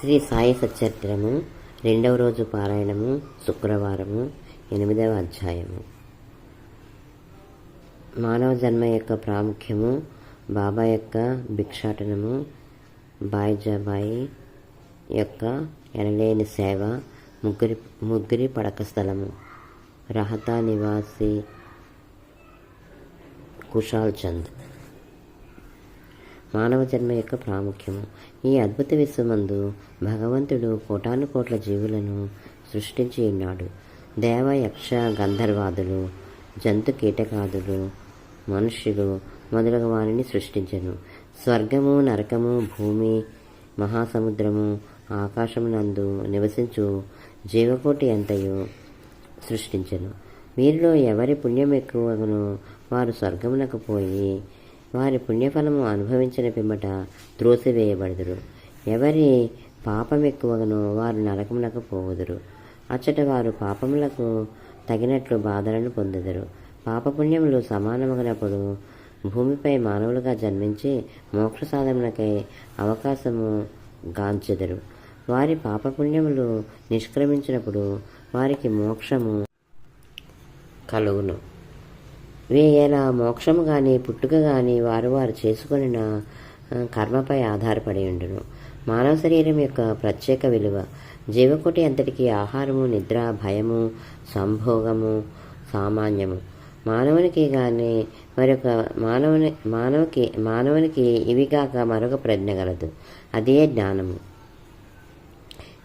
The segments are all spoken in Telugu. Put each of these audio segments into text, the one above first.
శ్రీ సాయి సచరిత్రము రెండవ రోజు పారాయణము శుక్రవారము ఎనిమిదవ అధ్యాయము. మానవ జన్మ యొక్క ప్రాముఖ్యము బాబా యొక్క భిక్షాటనము బాయిజాబాయి యొక్క ఎనలేని సేవ ముగ్గురి ముగ్గురి పడక స్థలము రహతా నివాసి కుషాల్ చంద్. మానవ జన్మ యొక్క ప్రాముఖ్యము. ఈ అద్భుత విశ్వమందు భగవంతుడు కోటాను కోట్ల జీవులను సృష్టించి ఉన్నాడు. దేవ యక్ష గంధర్వాదులు జంతు కీటకాదులు మనుష్యులు మొదలగు వారిని సృష్టించను. స్వర్గము నరకము భూమి మహాసముద్రము ఆకాశమునందు నివసించు జీవకోటి అంతయు సృష్టించను. వీరిలో ఎవరి పుణ్యం ఎక్కువను వారు స్వర్గమునకు పోయి వారి పుణ్యఫలము అనుభవించిన పిమ్మట త్రోసివేయబడుదురు. ఎవరి పాపం ఎక్కువగానో వారు నరకమునకు పోవుదురు. అచ్చట వారు పాపములకు తగినట్లు బాధలను పొందుదురు. పాపపుణ్యములు సమానమగినప్పుడు భూమిపై మానవులుగా జన్మించి మోక్ష సాధనకై అవకాశము గాంచెదరు. వారి పాపపుణ్యములు నిష్క్రమించినప్పుడు వారికి మోక్షము కలుగును. వేయేలా మోక్షము కానీ పుట్టుక కానీ వారు వారు చేసుకున్న కర్మపై ఆధారపడి ఉండును. మానవ శరీరం యొక్క ప్రత్యేక విలువ. జీవకోటి అంతటికి ఆహారము నిద్ర భయము సంభోగము సామాన్యము. మానవునికి కానీ మరొక మానవుని మానవుకి మానవునికి ఇవి కాక మరొక ప్రజ్ఞ గలదు. అదే జ్ఞానము.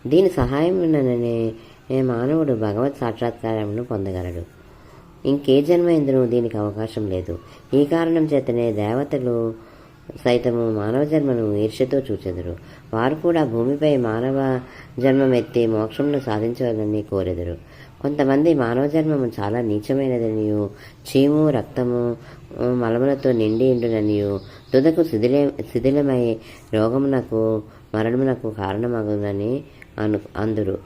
దీని సహాయముననే మానవుడు భగవత్ సాక్షాత్కారమును పొందగలడు. ఇంకే జన్మ ఎందును దీనికి అవకాశం లేదు. ఈ కారణం చేతనే దేవతలు సైతము మానవ జన్మను ఈర్ష్యతో చూచెదరు. వారు కూడా భూమిపై మానవ జన్మమెత్తి మోక్షమును సాధించవాలని కోరెదరు. కొంతమంది మానవ జన్మము చాలా నీచమైనదనియు చీము రక్తము మలములతో నిండి ఉండుననియు దుదకు శిథిలే శిథిలమై రోగమునకు మరణమునకు కారణమగునని అను అందురు.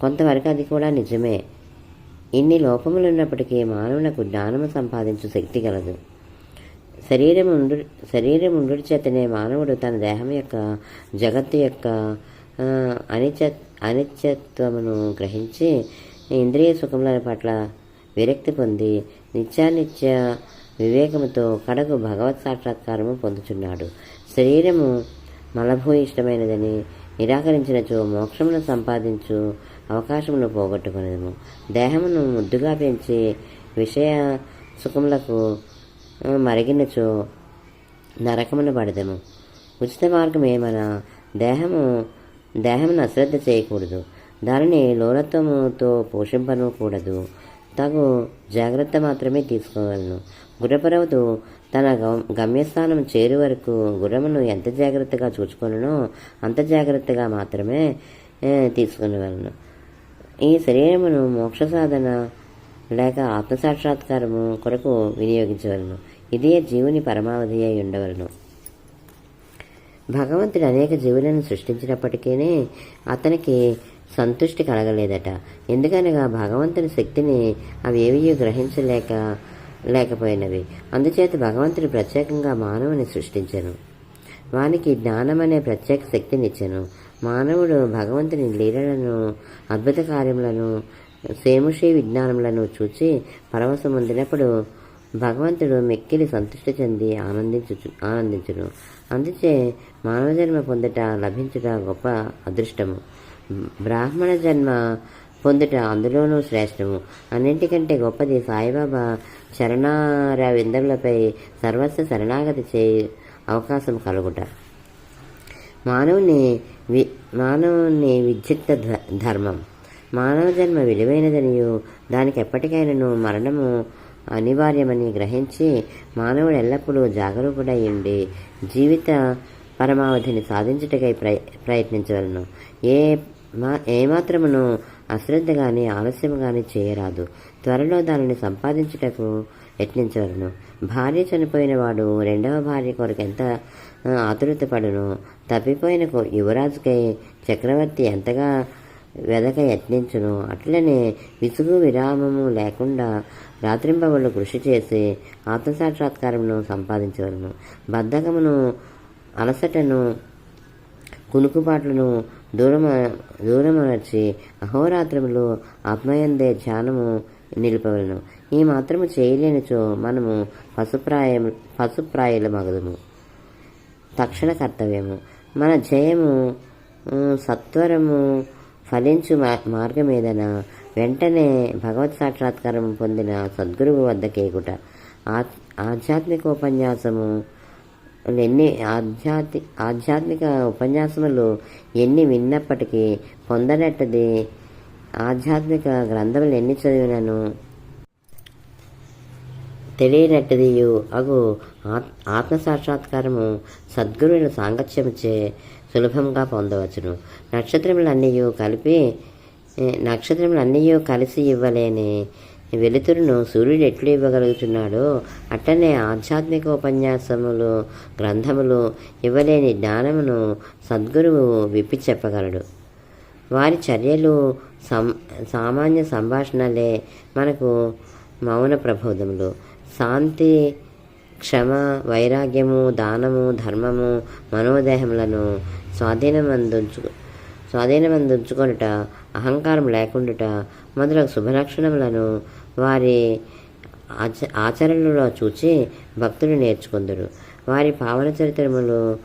కొంతవరకు అది కూడా నిజమే. ఇన్ని లోపములు ఉన్నప్పటికీ మానవునకు జ్ఞానము సంపాదించు శక్తి కలదు. శరీరం ఉండు శరీరం చేతనే మానవుడు తన దేహం యొక్క జగత్తు యొక్క అనిత్య అనిత్యత్వమును గ్రహించి ఇంద్రియ సుఖముల పట్ల విరక్తి పొంది నిత్యానిత్య వివేకముతో కడకు భగవత్ సాక్షాత్కారము పొందుచున్నాడు. శరీరము మలభూయిష్టమైనదని నిరాకరించినచో మోక్షమును సంపాదించు అవకాశమును పోగొట్టుకునేము దేహమును ముద్దుగా పెంచి విషయ సుఖములకు ఆ, మరిగినచో నరకమున పడదము. ఉచిత మార్గం ఏమనా? దేహము దేహమును అశ్రద్ధ చేయకూడదు. దానిని లోలత్వముతో పోషింపనకూడదు. తగు జాగ్రత్త మాత్రమే తీసుకోగలను. గుర్రపరవతు తన గమ్యస్థానం చేరు వరకు గుర్రమును ఎంత జాగ్రత్తగా చూసుకున్నానో అంత జాగ్రత్తగా మాత్రమే ఏ, ఈ శరీరమును మోక్ష సాధన లేక ఆత్మసాక్షాత్కారము కొరకు వినియోగించవలను. ఇదే జీవుని పరమావధి అయి ఉండవలను. భగవంతుడు అనేక జీవులను సృష్టించినప్పటికీనే అతనికి సంతుష్టి కలగలేదట. ఎందుకనగా భగవంతుని శక్తిని అవి ఏవి గ్రహించలేక లేకపోయినవి. అందుచేత భగవంతుడు ప్రత్యేకంగా మానవుని సృష్టించను. వానికి జ్ఞానం అనే ప్రత్యేక శక్తినిచ్చాను. మానవుడు భగవంతుని లీలలను అద్భుత కార్యములను సేముషి విజ్ఞానములను చూచి పరవశం పొందినప్పుడు భగవంతుడు మెక్కిలి సంతృష్టి చెంది ఆనందించు ఆనందించును. అందుచే మానవ జన్మ పొందుట లభించుట గొప్ప అదృష్టము. బ్రాహ్మణ జన్మ పొందుట అందులోనూ శ్రేష్టము. అన్నింటికంటే గొప్పది సాయిబాబా శరణార విందములపై సర్వస్వ శరణాగతి చే అవకాశం కలుగుట. మానవుని వి మానవుని విద్యుక్త ధ- ధర్మం. మానవ జన్మ విలువైనదనియు దానికి ఎప్పటికైనాను మరణము అనివార్యమని గ్రహించి మానవుడు ఎల్లప్పుడూ జాగరూకుడై ఉండి జీవిత పరమావధిని సాధించుటకై ప్రయ ప్రయత్నించవలను. ఏ మా ఏమాత్రమును అశ్రద్ధ కానీ ఆలస్యం కానీ చేయరాదు. త్వరలో దానిని సంపాదించుటకు యత్నించవలను. భార్య చనిపోయిన వాడు రెండవ భార్య కొరకు ఎంత ఆతురతపడును తప్పిపోయిన యువరాజుకై చక్రవర్తి ఎంతగా వెదక యత్నించును అట్లనే విసుగు విరామము లేకుండా రాత్రింబవళ్ళు కృషి చేసి ఆత్మసాక్షాత్కారమును సంపాదించవలను. బద్ధకమును అలసటను కునుకుపాట్లను దూరమ దూరమనర్చి అహోరాత్రములు ఆత్మయందే ధ్యానము నిలిపవలను. ఈ మాత్రము చేయలేనిచో మనము పశుప్రాయం పశుప్రాయుల మగదుము తక్షణ కర్తవ్యము. మన జయము సత్వరము ఫలించు మార్గం మార్గమేదన వెంటనే భగవత్ సాక్షాత్కారం పొందిన సద్గురువు వద్ద కేకుట ఆధ్యాత్మిక ఉపన్యాసము ఎన్ని ఆధ్యాత్మి ఆధ్యాత్మిక ఉపన్యాసములు ఎన్ని విన్నప్పటికీ పొందనట్టది ఆధ్యాత్మిక గ్రంథములు ఎన్ని చదివినను తెలియనట్టదియు. అగు ఆత్మ సాక్షాత్కారము సద్గురువుల సాంగత్యముచే సులభంగా పొందవచ్చును. నక్షత్రములన్నీ కలిపి నక్షత్రములన్నీ కలిసి ఇవ్వలేని వెలుతురును సూర్యుడు ఎట్లు ఇవ్వగలుగుతున్నాడో అట్టనే ఆధ్యాత్మిక ఉపన్యాసములు గ్రంథములు ఇవ్వలేని జ్ఞానమును సద్గురువు విప్పి చెప్పగలడు. వారి చర్యలు సం సామాన్య సంభాషణలే మనకు మౌన ప్రబోధములు. శాంతి క్షమ వైరాగ్యము దానము ధర్మము మనోదేహములను స్వాధీనమందుంచు స్వాధీనమందుంచుకొనుట అహంకారం లేకుండుట మొదలగు శుభలక్షణములను వారి ఆచ ఆచరణలో చూచి భక్తులు నేర్చుకుందరు. వారి పావన చరిత్రములు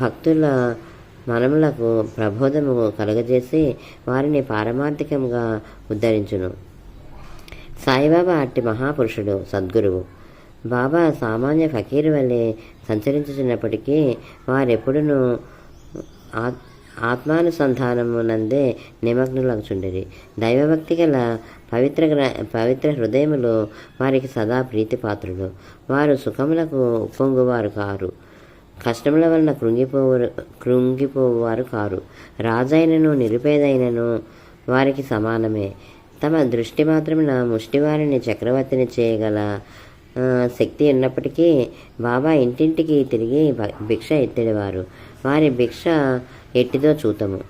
భక్తుల మనములకు ప్రబోధము కలుగజేసి వారిని పారమార్థికంగా ఉద్ధరించును. సాయిబాబా అట్టి మహాపురుషుడు సద్గురువు. బాబా సామాన్య ఫకీర్ వలె సంచరించుచున్నప్పటికీ వారెప్పుడునూ ఆత్ ఆత్మానుసంధానమునందే నిమగ్నులగుచుండిరి. దైవభక్తి గల పవిత్ర గ్ర పవిత్ర హృదయములు వారికి సదా ప్రీతిపాత్రులు. వారు సుఖములకు ఉప్పొంగువారు కారు. కష్టముల వలన కృంగిపోవు కృంగిపోవారు కారు. రాజైనను నిరుపేదైనను వారికి సమానమే. తమ దృష్టి మాత్రమున ముష్టివారిని చక్రవర్తిని చేయగల శక్తి ఉన్నప్పటికీ బాబా ఇంటింటికి తిరిగి భిక్ష ఎత్తేవారు. వారి భిక్ష ఎట్టిదో చూతము.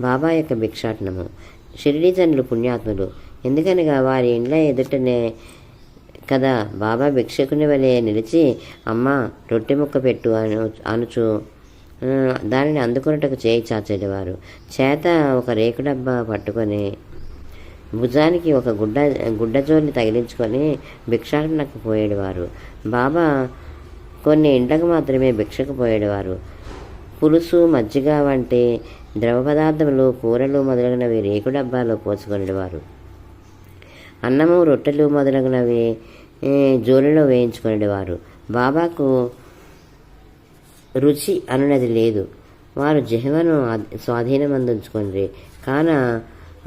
బాబా యొక్క భిక్షాటనము. షిరిడిజనులు పుణ్యాత్ములు. ఎందుకనగా వారి ఇండ్ల ఎదుటనే కదా బాబా భిక్షకుని వలె నిలిచి అమ్మ రొట్టె ముక్క పెట్టు అను అనుచు. దానిని అందుకున్నట్టుకు చేయి చాచేవారు చేత ఒక రేకు డబ్బా పట్టుకొని భుజానికి ఒక గుడ్డ గుడ్డజోలిని తగిలించుకొని భిక్షాటనకు పోయేవారు. బాబా కొన్ని ఇండ్లకు మాత్రమే భిక్షకు పోయేవారు. పులుసు మజ్జిగ వంటి ద్రవ పదార్థములు కూరలు మొదలగునవి రేకు డబ్బాలో పోసుకునేవారు అన్నము రొట్టెలు మొదలగునవి జోలిలో వేయించుకునేవారు బాబాకు రుచి అనున్నది లేదు. వారు జహవను స్వాధీనం స్వాధీనమందించుకుని కాన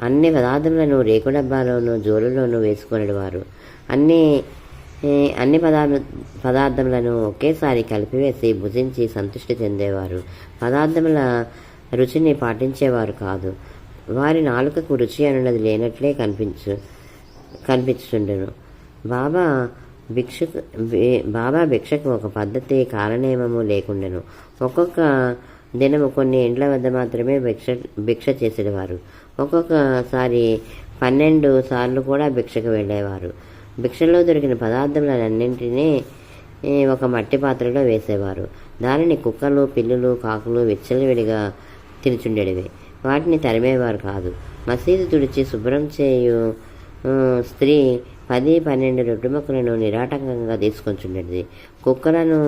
అన్ని పదార్థములను రేకు డబ్బాలోను జోలులోను వేసుకునేవారు అన్ని అన్ని పదార్థ పదార్థములను ఒకేసారి కలిపివేసి భుజించి సంతృష్టి చెందేవారు. పదార్థముల రుచిని పాటించేవారు కాదు. వారి నాలుకకు రుచి అనున్నది లేనట్లే కనిపించు కనిపించుండెను బాబా భిక్షకు బాబా భిక్షకు ఒక పద్ధతి కాలనేమము లేకుండెను. ఒక్కొక్క దినము కొన్ని ఇండ్ల వద్ద మాత్రమే భిక్ష భిక్ష చేసేవారు. ఒక్కొక్కసారి పన్నెండు సార్లు కూడా భిక్షకు వెళ్ళేవారు. భిక్షలో దొరికిన పదార్థములన్నింటినీ ఒక మట్టి పాత్రలో వేసేవారు. దానిని కుక్కలు పిల్లులు కాకులు విచ్చలవిడిగా తినుచుండేవి వాటిని తరిమేవారు కాదు. మసీదు తుడిచి శుభ్రం చేయు స్త్రీ పది పన్నెండు రొట్టె మొక్కలను నిరాటకంగా తీసుకొచ్చుండేది కుక్కలను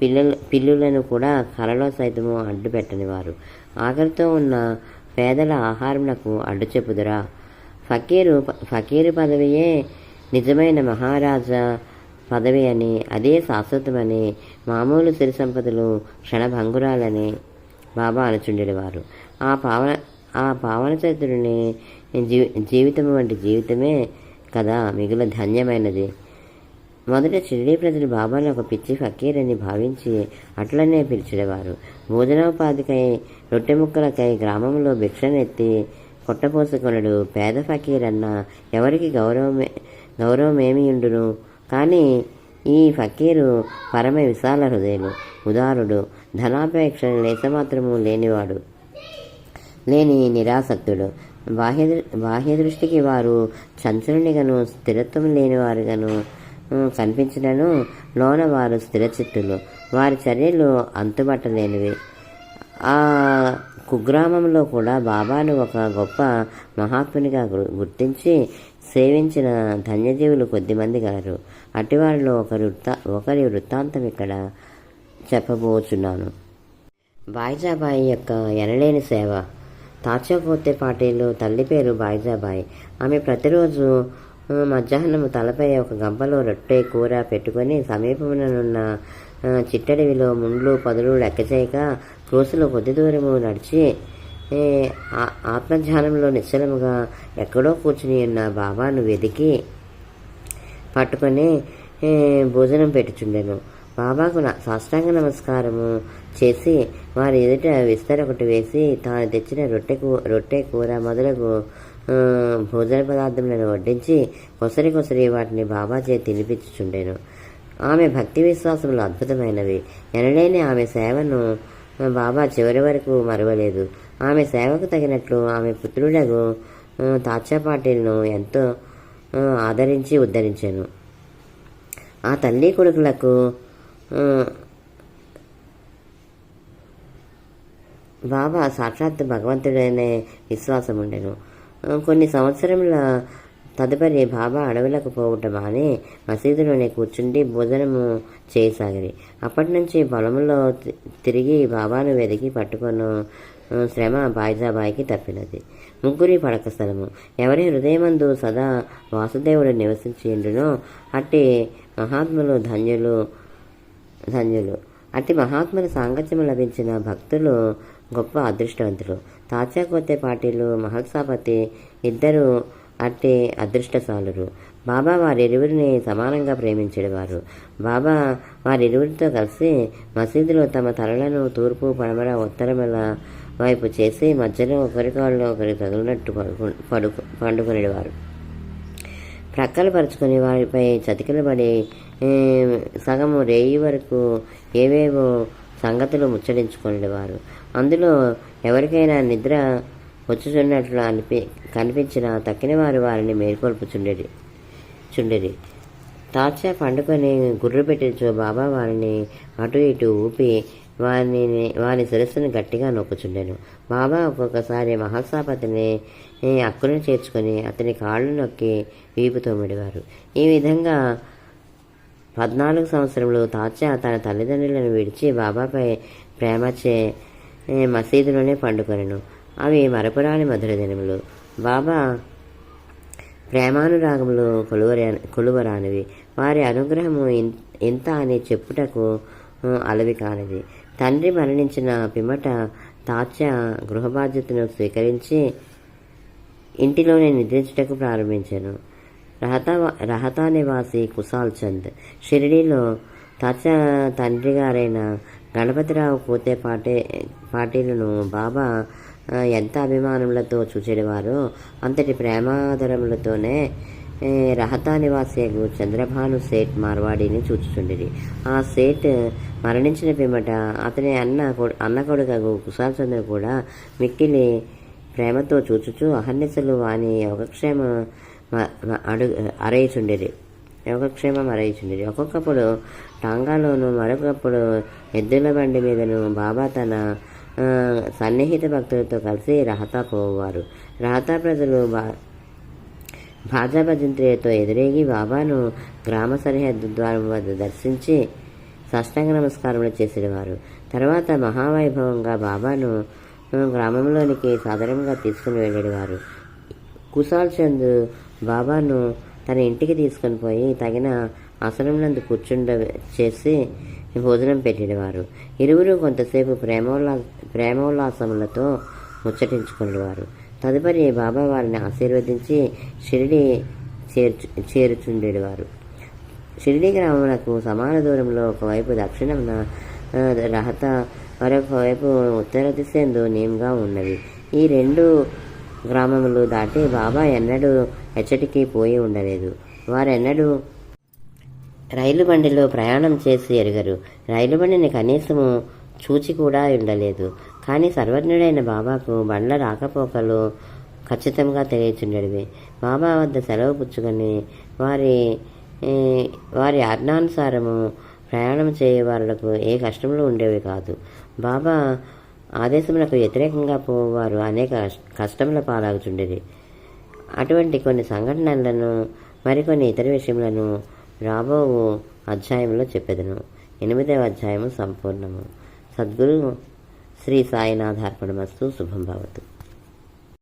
పిల్లలు పిల్లులను కూడా కలలో సైతము అడ్డు పెట్టనివారు ఆఖరితో ఉన్న పేదల ఆహారములకు అడ్డుచెప్పుదురా. ఫకీరు ఫకీరు పదవియే నిజమైన మహారాజా పదవి అని అదే శాశ్వతమని మామూలు సిరి సంపదలు క్షణభంగురాలని బాబా అనుచుండేవారు ఆ పావన ఆ పావన చరిత్రుని జీవి జీవితం వంటి జీవితమే కదా మిగుల ధన్యమైనది. మొదట షిరిడీ ప్రజలు బాబాను ఒక పిచ్చి ఫకీర్ అని భావించి అట్లనే పిలిచేవారు భోజనోపాధికై రొట్టె ముక్కలకై గ్రామంలో భిక్షనెత్తి కొట్టపోసుకొనడు పేద ఫకీర్ అన్న ఎవరికి గౌరవమే గౌరవమేమి ఉండును కానీ ఈ ఫకీరు పరమ విశాల హృదయులు ఉదారుడు ధనాపేక్ష లేసమాత్రము లేనివాడు. లేని నిరాసక్తుడు. బాహ్య బాహ్య దృష్టికి వారు చంచలునిగాను స్థిరత్వం లేనివారుగాను కనిపించినను లోన వారు స్థిరచిత్తులు వారి చర్యలు అంతుబట్టలేనివి. ఆ కుగ్రామంలో కూడా బాబాను ఒక గొప్ప మహాత్మునిగా గు- గుర్తించి సేవించిన ధన్యజీవులు కొద్దిమంది గలరు అటివారిలో ఒకరి వృత్తా ఒకరి వృత్తాంతం ఇక్కడ చెప్పబోచున్నాను. బాయిజాబాయి యొక్క ఎనలేని సేవ. తాచోపోతే పాటిలు తల్లి పేరు బాయిజాబాయి. ఆమె ప్రతిరోజు మధ్యాహ్నము మధ్యాహ్నం తలపై ఒక గంపలో రొట్టె కూర పెట్టుకొని సమీపముననున్న ఆ, చిట్టడవిలో ముండ్లు పదులు లెక్క చేయక క్రోసులో కొద్ది దూరము నడిచి ఆత్మధ్యానంలో నిశ్చలముగా ఎక్కడో కూర్చుని ఉన్న బాబాను వెదికి పట్టుకొని భోజనం పెట్టుచుండెను. బాబాకు సాష్టాంగ నమస్కారము చేసి వారి ఎదుట విస్తర ఒకటి వేసి తాను తెచ్చిన రొట్టె కూ రొట్టె కూర మొదలగు భోజన పదార్థములను వడ్డించి కొసరి కొసరి వాటిని బాబా చేతి తినిపించుచుండెను. ఆమె భక్తి విశ్వాసములు అద్భుతమైనవి. ఎనడైనా ఆమె సేవను బాబా చివరి వరకు మరవలేదు. ఆమె సేవకు తగినట్లు ఆమె పుత్రులకు ఆ, ఎంతో ఆదరించి ఉద్ధరించాను. ఆ తల్లి కొడుకులకు బాబా సాక్షాత్ భగవంతుడనే విశ్వాసం ఉండెను కొన్ని సంవత్సరముల తదుపరి బాబా అడవులకు పోవటం అని మసీదులోనే కూర్చుండి భోజనము చేయసాగిరి అప్పటి నుంచి పొలంలో తిరిగి బాబాను వెతికి పట్టుకొను శ్రమ బాయిజాబాయికి తప్పినది. ముగ్గురి పడక స్థలము. ఎవరి హృదయమందు సదా వాసుదేవుడు నివసించిండునో అట్టి మహాత్ములు ధన్యులు ధన్యులు. అట్టి మహాత్ముల సాంగత్యము లభించిన భక్తులు గొప్ప అదృష్టవంతులు. తాచాకోతే పాటిలు మహల్సాపతి ఇద్దరు అట్టి అదృష్టశాలురు బాబా వారిరువురిని సమానంగా ప్రేమించేవారు. బాబా వారిరువురితో కలిసి మసీదులో తమ తలలను తూర్పు పడమర ఉత్తరముల వైపు చేసి మధ్యలో ఒకరి కాళ్ళు ఒకరి తగిలినట్టు పడుకు పడుకు పండుకునేవారు ప్రక్కలు పరుచుకుని వారిపై చతికిలు పడి సగము రేయి వరకు ఏవేవో సంగతులు ముచ్చడించుకునేవారు అందులో ఎవరికైనా నిద్ర వచ్చుచున్నట్లు అనిపి కనిపించిన తక్కిన వారు వారిని మేల్కొల్పుచుండేది. చుండేది. తాచా పండుకొని గుర్రు పెట్టించు బాబా వారిని అటు ఇటు ఊపి వారిని వారి శిరస్సును గట్టిగా నొక్కుచుండెను. బాబా ఒక్కొక్కసారి మహాసాపతిని అక్కును చేర్చుకొని అతని కాళ్ళు నొక్కి వీపు తోమిడివారు ఈ విధంగా పద్నాలుగు సంవత్సరంలో తాచా తన తల్లిదండ్రులను విడిచి బాబాపై ప్రేమచే ఏ, మసీదులోనే పండుకొనను. అవి మరపురాని మధుర దినములు. బాబా ప్రేమానురాగములు కొలువరా కొలువరానివి. వారి అనుగ్రహము ఇన్- ఇంత అని చెప్పుటకు అలవి కానిది. తండ్రి మరణించిన పిమ్మట తాత్య గృహ బాధ్యతను స్వీకరించి ఇంటిలోనే నిద్రించుటకు ప్రారంభించాను. రహతా రహతా నివాసి కుశాల్ చంద్. షిరిడీలో తాత్య తండ్రి గారైన గణపతిరావు పోతే పాటే పాటీలను బాబా ఎంత అభిమానములతో చూచేవారో అంతటి ప్రేమాదరములతోనే రహతా నివాసేగు చంద్రభాను సేట్ మార్వాడిని చూచుచుండిరి. ఆ సేట్ మరణించిన పిమ్మట అతని అన్న అన్న కొడుకగు కుశాల్ చంద్ర కూడా మిక్కిలి ప్రేమతో చూచుచు అహర్నిశలు వాని యోగక్షేమ మ- అడుగు అరయిచుండిరి. యోగక్షేమం అరయిచుండిరి. ఒక్కొక్కప్పుడు టాంగాలోను మరొకప్పుడు ఎద్దుల బండి మీదను బాబా తన సన్నిహిత భక్తులతో కలిసి రహతా పోవారు రహతా ప్రజలు బా భాజా భజంత్రియతో ఎదురేగి బాబాను గ్రామ సరిహద్దు ద్వారం వద్ద దర్శించి సాష్టాంగ నమస్కారములు చేసేవారు. తర్వాత మహావైభవంగా బాబాను గ్రామంలోనికి సాధారణంగా తీసుకుని వెళ్ళేవారు. కుశాల్ చంద్ బాబాను తన ఇంటికి తీసుకొని పోయి తగిన ఆసనంనందు కూర్చుండ చేసి భోజనం పెట్టేవారు. ఇరువురు కొంతసేపు ప్రేమోల్లా ప్రేమోల్లాసములతో ముచ్చటించుకునేవారు. తదుపరి బాబా వారిని ఆశీర్వదించి షిరిడి చేర్చు చేరుచుండేవారు. షిరిడి గ్రామములకు సమాన దూరంలో ఒకవైపు దక్షిణమున రహత మరొక వైపు ఉత్తర దిశందు నేమ్గా ఉన్నవి. ఈ రెండు గ్రామములు దాటి బాబా ఎన్నడూ ఎచ్చటికి పోయి ఉండలేదు. వారెన్నడూ రైలు బండిలో ప్రయాణం చేసి ఎరుగరు. రైలు బండిని కనీసము చూచి కూడా ఉండలేదు. కానీ సర్వజ్ఞుడైన బాబాకు బండ్ల రాకపోకలు ఖచ్చితంగా తెలియచుండేవి బాబా వద్ద సెలవు పుచ్చుకొని వారి వారి ఆజ్ఞానుసారము ప్రయాణం చేయవారులకు ఏ కష్టములు ఉండేవి కాదు. బాబా ఆదేశములకు వ్యతిరేకంగా పోవారు అనేక కష్టముల పాలాగుచుండేది అటువంటి కొన్ని సంఘటనలను మరికొన్ని ఇతర విషయములను రాబో అధ్యాయంలో చెప్పెదను. ఎనిమిదవ అధ్యాయము సంపూర్ణము. సద్గురు శ్రీ సాయినాథార్పణమస్తు శుభం భవతు.